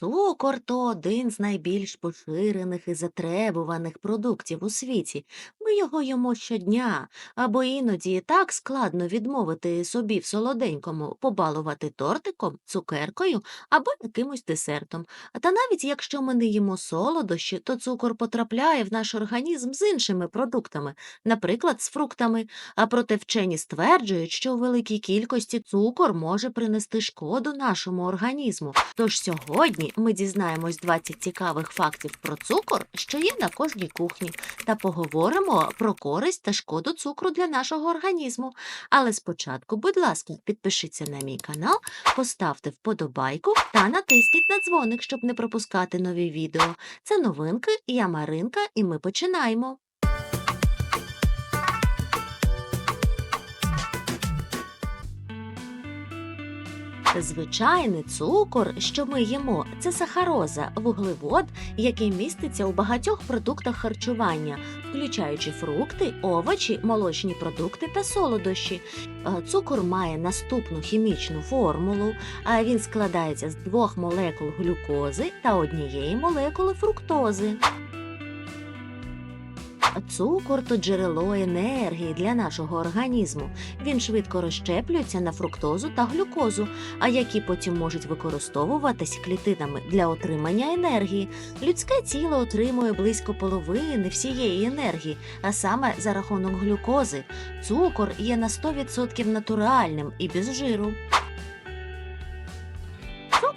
Цукор то один з найбільш поширених і затребуваних продуктів у світі. Його їмо щодня, або іноді так складно відмовити собі в солоденькому, побалувати тортиком, цукеркою або якимось десертом. Та навіть якщо ми не їмо солодощі, то цукор потрапляє в наш організм з іншими продуктами, наприклад, з фруктами. А проте вчені стверджують, що у великій кількості цукор може принести шкоду нашому організму. Тож сьогодні ми дізнаємось 20 цікавих фактів про цукор, що є на кожній кухні, та поговоримо про користь та шкоду цукру для нашого організму. Але спочатку, будь ласка, підпишіться на мій канал, поставте вподобайку та натисніть на дзвоник, щоб не пропускати нові відео. Це новинки, я Маринка, і ми починаємо. Звичайний цукор, що ми їмо, це сахароза, вуглевод, який міститься у багатьох продуктах харчування, включаючи фрукти, овочі, молочні продукти та солодощі. Е, Цукор має наступну хімічну формулу, а він складається з двох молекул глюкози та однієї молекули фруктози. Цукор то джерело енергії для нашого організму. Він швидко розщеплюється на фруктозу та глюкозу, а які потім можуть використовуватись клітинами для отримання енергії. Людське тіло отримує близько половини всієї енергії, а саме за рахунок глюкози. Цукор є на 100% натуральним і без жиру.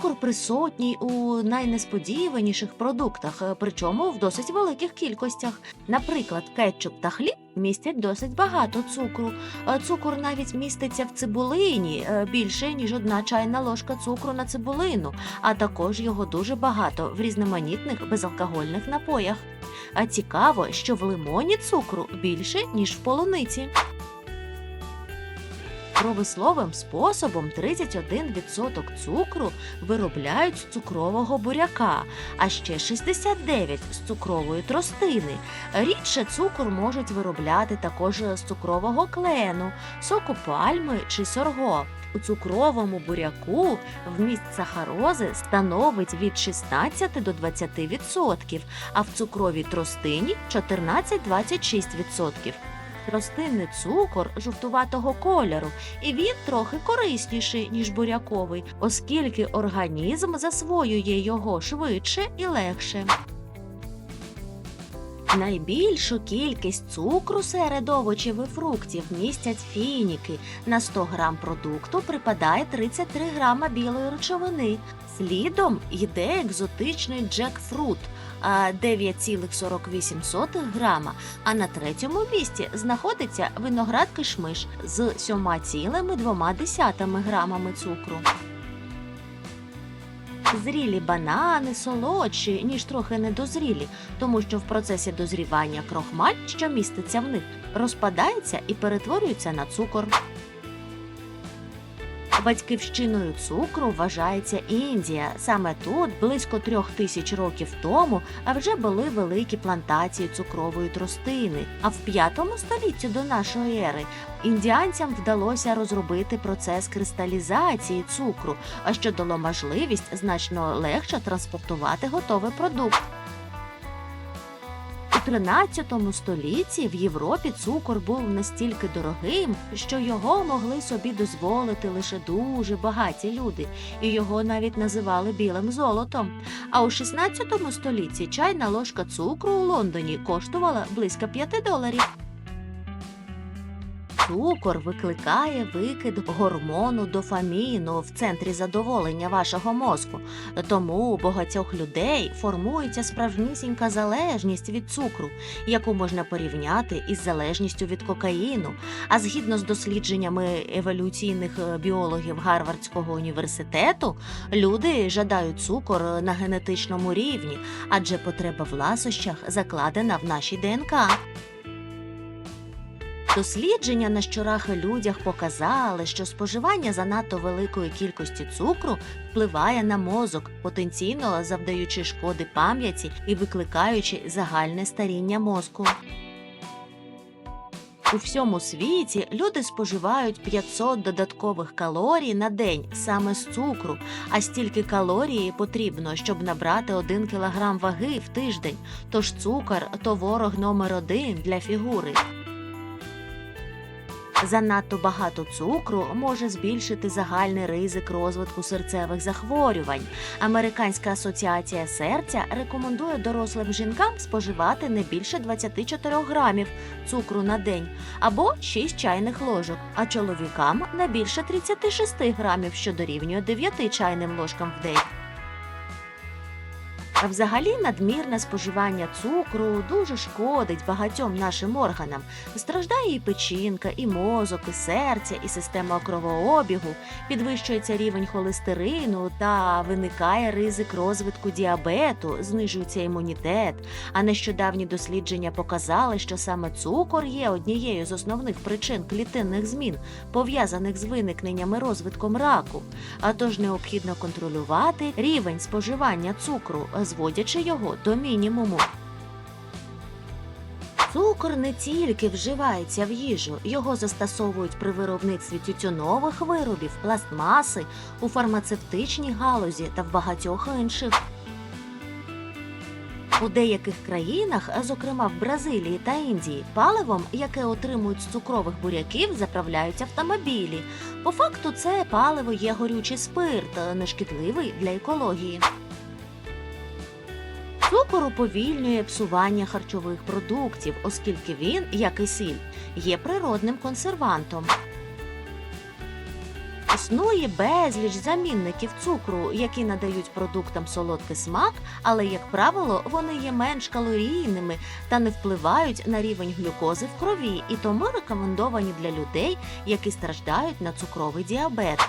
Цукор присутній у найнесподіваніших продуктах, е, причому в досить великих кількостях. Наприклад, кетчуп та хліб містять досить багато цукру. Е, Цукор навіть міститься в цибулині е, більше, ніж одна чайна ложка цукру на цибулину, а також його дуже багато в різноманітних безалкогольних напоях. А цікаво, що в лимоні цукру більше, ніж в полуниці. Промисловим способом 31% цукру виробляють з цукрового буряка, а ще 69% з цукрової тростини. Рідше цукор можуть виробляти також з цукрового клену, соку пальми чи сорго. У цукровому буряку вміст сахарози становить від 16 до 20%, а в цукровій тростині 14-26%. Тростинний цукор жовтуватого кольору, і він трохи корисніший, ніж буряковий, оскільки організм засвоює його швидше і легше. Найбільшу кількість цукру серед овочів і фруктів містять фініки. На 100 грам продукту припадає 33 грама білої речовини. Слідом йде екзотичний джекфрут 9,48 грама, а на третьому місці знаходиться виноград кишмиш з 7,2 грамами цукру. Зрілі банани солодші, ніж трохи недозрілі, тому що в процесі дозрівання крохмаль, що міститься в них, розпадається і перетворюється на цукор. Батьківщиною цукру вважається Індія. Саме тут, близько трьох тисяч років тому, вже були великі плантації цукрової тростини. А в п'ятому столітті до нашої ери індіанцям вдалося розробити процес кристалізації цукру, а що дало можливість значно легше транспортувати готовий продукт. У 13 столітті в Європі цукор був настільки дорогим, що його могли собі дозволити лише дуже багаті люди, і його навіть називали білим золотом. А у 16 столітті чайна ложка цукру у Лондоні коштувала близько 5 доларів. Цукор викликає викид гормону дофаміну в центрі задоволення вашого мозку. Тому у багатьох людей формується справжнісінька залежність від цукру, яку можна порівняти із залежністю від кокаїну. А згідно з дослідженнями еволюційних е, біологів Гарвардського університету, люди жадають цукор на генетичному рівні, адже потреба в ласощах закладена в нашій ДНК. Дослідження на щорахи людях показали, що споживання занадто великої кількості цукру впливає на мозок, потенційно завдаючи шкоди пам'яті і викликаючи загальне старіння мозку. У всьому світі люди споживають 500 додаткових калорій на день саме з цукру, а стільки калорії потрібно, щоб набрати 1 кг ваги в тиждень. Тож цукор то ворог номер один для фігури. Занадто багато цукру може збільшити загальний ризик розвитку серцевих захворювань. Американська асоціація серця рекомендує дорослим жінкам споживати не більше 24 грамів цукру на день або 6 чайних ложок, а чоловікам не більше 36 грамів, що дорівнює 9 чайним ложкам в день. А взагалі надмірне споживання цукру дуже шкодить багатьом нашим органам. Страждає і печінка, і мозок, і серце, і система кровообігу, підвищується рівень холестерину та виникає ризик розвитку діабету, знижується імунітет. А нещодавні дослідження показали, що саме цукор є однією з основних причин клітинних змін, пов'язаних з виникненням і розвитком раку. А тож необхідно контролювати рівень споживання цукру, зводячи його до мінімуму. Цукор не тільки вживається в їжу, його застосовують при виробництві тютюнових виробів, пластмаси, у фармацевтичній галузі та в багатьох інших. У деяких країнах, зокрема в Бразилії та Індії, паливом, яке отримують з цукрових буряків, заправляють автомобілі. По факту, це паливо є горючий спирт, нешкідливий для екології. Цукор уповільнює псування харчових продуктів, оскільки він, як і сіль, є природним консервантом. Існує безліч замінників цукру, які надають продуктам солодкий смак, але, як правило, вони є менш калорійними та не впливають на рівень глюкози в крові, і тому рекомендовані для людей, які страждають на цукровий діабет.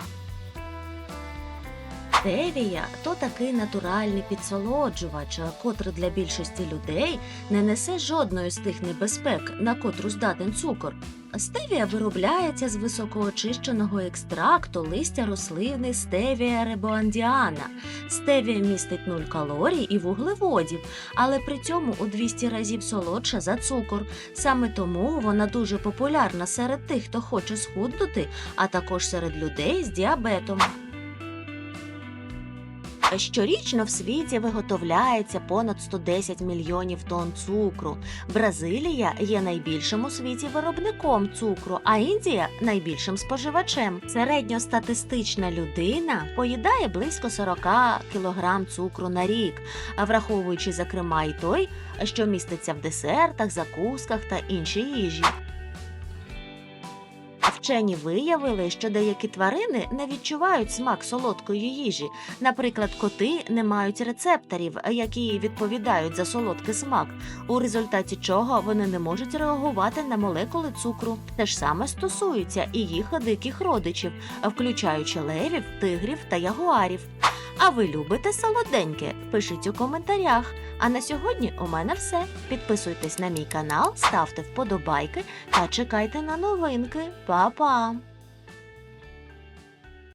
Стевія – то такий натуральний підсолоджувач, котрий для більшості людей не несе жодної з тих небезпек, на котру здатен цукор. Стевія виробляється з високоочищеного екстракту листя рослини стевія ребоандіана. Стевія містить 0 калорій і вуглеводів, але при цьому у 200 разів солодша за цукор. Саме тому вона дуже популярна серед тих, хто хоче схуднути, а також серед людей з діабетом. Щорічно в світі виготовляється понад 110 мільйонів тонн цукру. Бразилія є найбільшим у світі виробником цукру, а Індія найбільшим споживачем. Середньостатистична людина поїдає близько 40 кг цукру на рік, враховуючи зокрема і той, що міститься в десертах, закусках та іншій їжі. Вчені виявили, що деякі тварини не відчувають смак солодкої їжі. Наприклад, коти не мають рецепторів, які відповідають за солодкий смак, у результаті чого вони не можуть реагувати на молекули цукру. Те ж саме стосується і їх диких родичів, включаючи левів, тигрів та ягуарів. А ви любите солоденьке? Пишіть у коментарях. А на сьогодні у мене все. Підписуйтесь на мій канал, ставте вподобайки та чекайте на новинки. Па-па!